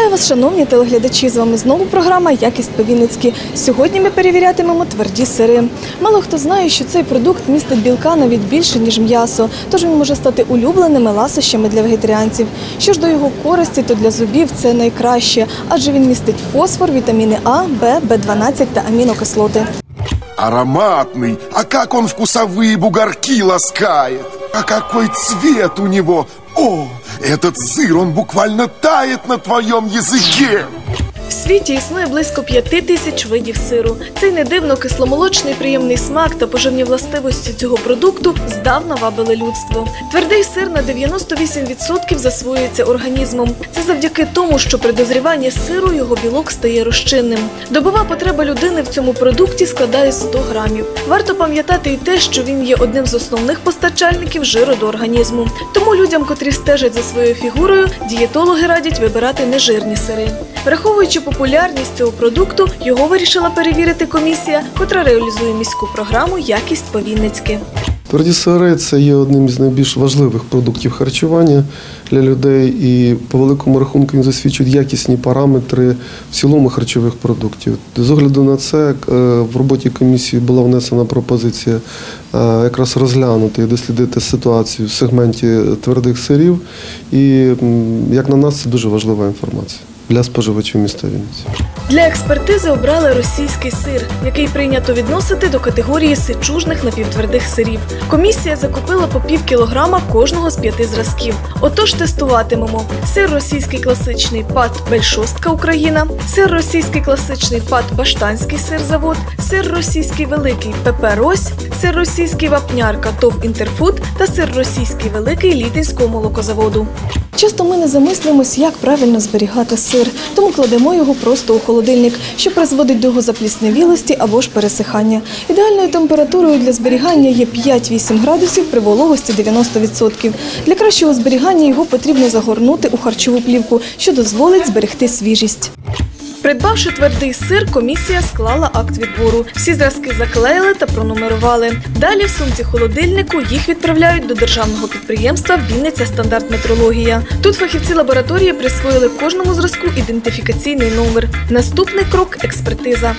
Вітаю вас, шановні телеглядачі. З вами знову програма Якість по-вінницьки. Сьогодні ми перевірятимемо тверді сири. Мало хто знає, що цей продукт містить білка навіть більше ніж м'ясо, тож він може стати улюбленими ласощами для вегетаріанців. Що ж до його користі, то для зубів це найкраще, адже він містить фосфор, вітаміни А, Б, Б12 та амінокислоти. Ароматный, а как он вкусовые бугорки ласкает. А какой цвет у него. О, этот сыр, он буквально тает на твоем языке. В світі існує близько п'яти тисяч видів сиру. Цей не дивно кисломолочний приємний смак та поживні властивості цього продукту здавна вабили людство. Твердий сир на 98% засвоюється організмом. Це завдяки тому, що при дозріванні сиру його білок стає розчинним. Добова потреба людини в цьому продукті складає 100 грамів. Варто пам'ятати і те, що він є одним з основних постачальників жиру до організму. Тому людям, котрі стежать за своєю фігурою, дієтологи радять вибирати нежирні сири. Враховуючи популярність цього продукту, його вирішила перевірити комісія, котра реалізує міську програму Якість по-вінницьки. Тверді сири це є одним з найбільш важливих продуктів харчування для людей, і по великому рахунку він засвідчує якісні параметри в цілому харчових продуктів. З огляду на це е, в роботі комісії була внесена пропозиція е, якраз розглянути і дослідити ситуацію в сегменті твердих сирів. І як на нас, це дуже важлива інформація для споживачів міста Вінниці. Для експертизи обрали російський сир, який прийнято відносити до категорії сичужних напівтвердих сирів. Комісія закупила по пів кілограма кожного з п'яти зразків. Отож тестуватимемо сир російський класичний пат Бельшостка Україна, сир російський класичний пат Баштанський сирзавод, сир російський великий ПП Рось, сир російський вапнярка ТОВ Інтерфуд та сир російський великий Літинського молокозаводу. Часто ми не замислюємось, як правильно зберігати сир, тому кладемо його просто у холодильник, що призводить до його заплісневілості або ж пересихання. Ідеальною температурою для зберігання є 5-8 градусів при вологості 90%. Для кращого зберігання його потрібно загорнути у харчову плівку, що дозволить зберегти свіжість. Придбавши твердий сир, комісія склала акт відбору. Всі зразки заклеїли та пронумерували. Далі в сумці холодильнику їх відправляють до державного підприємства Вінниця стандарт метрологія. Тут фахівці лабораторії присвоїли кожному зразку ідентифікаційний номер. Наступний крок експертиза.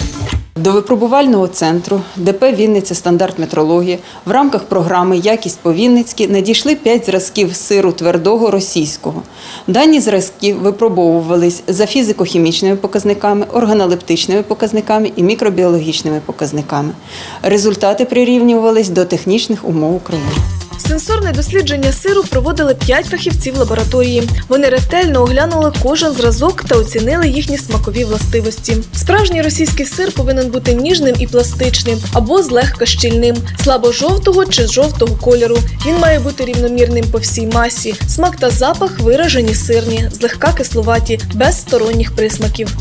До випробувального центру ДП Вінниця стандарт метрології в рамках програми Якість по Вінницьки надійшли 5 зразків сиру твердого російського. Дані зразки випробовувались за фізико-хімічними показниками, органолептичними показниками і мікробіологічними показниками. Результати прирівнювались до технічних умов України. Сенсорне дослідження сиру проводили 5 фахівців лабораторії. Вони ретельно оглянули кожен зразок та оцінили їхні смакові властивості. Справжній російський сир повинен бути ніжним і пластичним або злегка щільним, слабо-жовтого чи жовтого кольору. Він має бути рівномірним по всій масі. Смак та запах виражені сирні, злегка кислуваті, без сторонніх присмаків.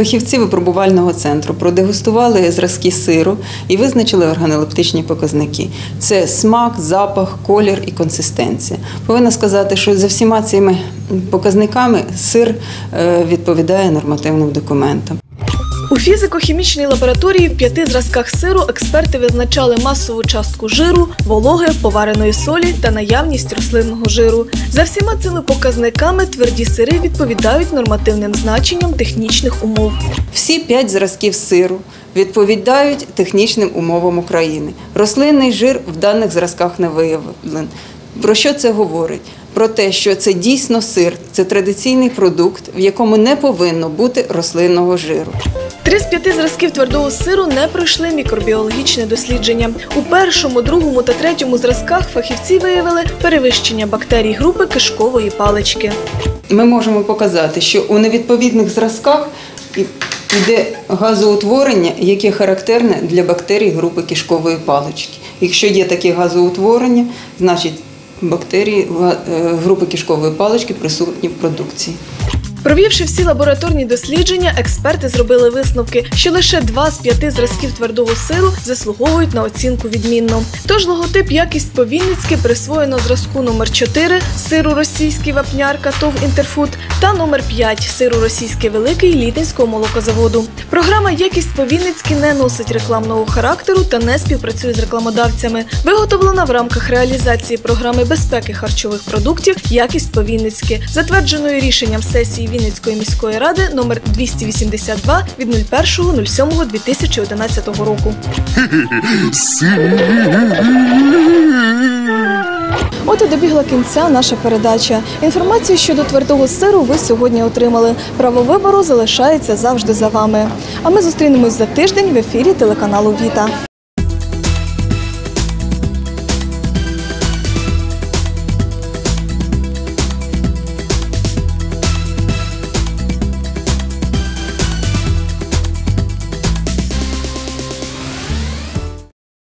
Фахівці випробувального центру продегустували зразки сиру і визначили органолептичні показники: це смак, запах, колір і консистенція. Повинна сказати, що за всіма цими показниками сир е, відповідає нормативним документам. У фізико-хімічній лабораторії в п'яти зразках сиру експерти визначали масову частку жиру, вологи, повареної солі та наявність рослинного жиру. За всіма цими показниками тверді сири відповідають нормативним значенням технічних умов. Всі п'ять зразків сиру відповідають технічним умовам України. Рослинний жир в даних зразках не виявлен. Про що це говорить? Про те, що це дійсно сир, це традиційний продукт, в якому не повинно бути рослинного жиру. Три з п'яти зразків твердого сиру не пройшли мікробіологічне дослідження. У першому, другому та третьому зразках фахівці виявили перевищення бактерій групи кишкової палички. Ми можемо показати, що у невідповідних зразках йде газоутворення, яке характерне для бактерій групи кишкової палички. Якщо є таке газоутворення, значить бактерії е, групи кишкової палички присутні в продукції. Провівши всі лабораторні дослідження, експерти зробили висновки, що лише два з п'яти зразків твердого сиру заслуговують на оцінку відмінно. Тож логотип якість по-вінницьки присвоєно зразку номер 4 сиру російський вапнярка ТОВ Інтерфуд та номер 5 сиру російський великий Літинського молокозаводу. Програма Якість по-вінницьки не носить рекламного характеру та не співпрацює з рекламодавцями. Виготовлена в рамках реалізації програми безпеки харчових продуктів Якість по-вінницьки, затвердженої рішенням сесії Вінницької міської ради номер 282 від 01.07.2011 року. От і добігла кінця наша передача. Інформацію щодо твердого сиру ви сьогодні отримали. Право вибору залишається завжди за вами. А ми зустрінемось за тиждень в ефірі телеканалу Віта.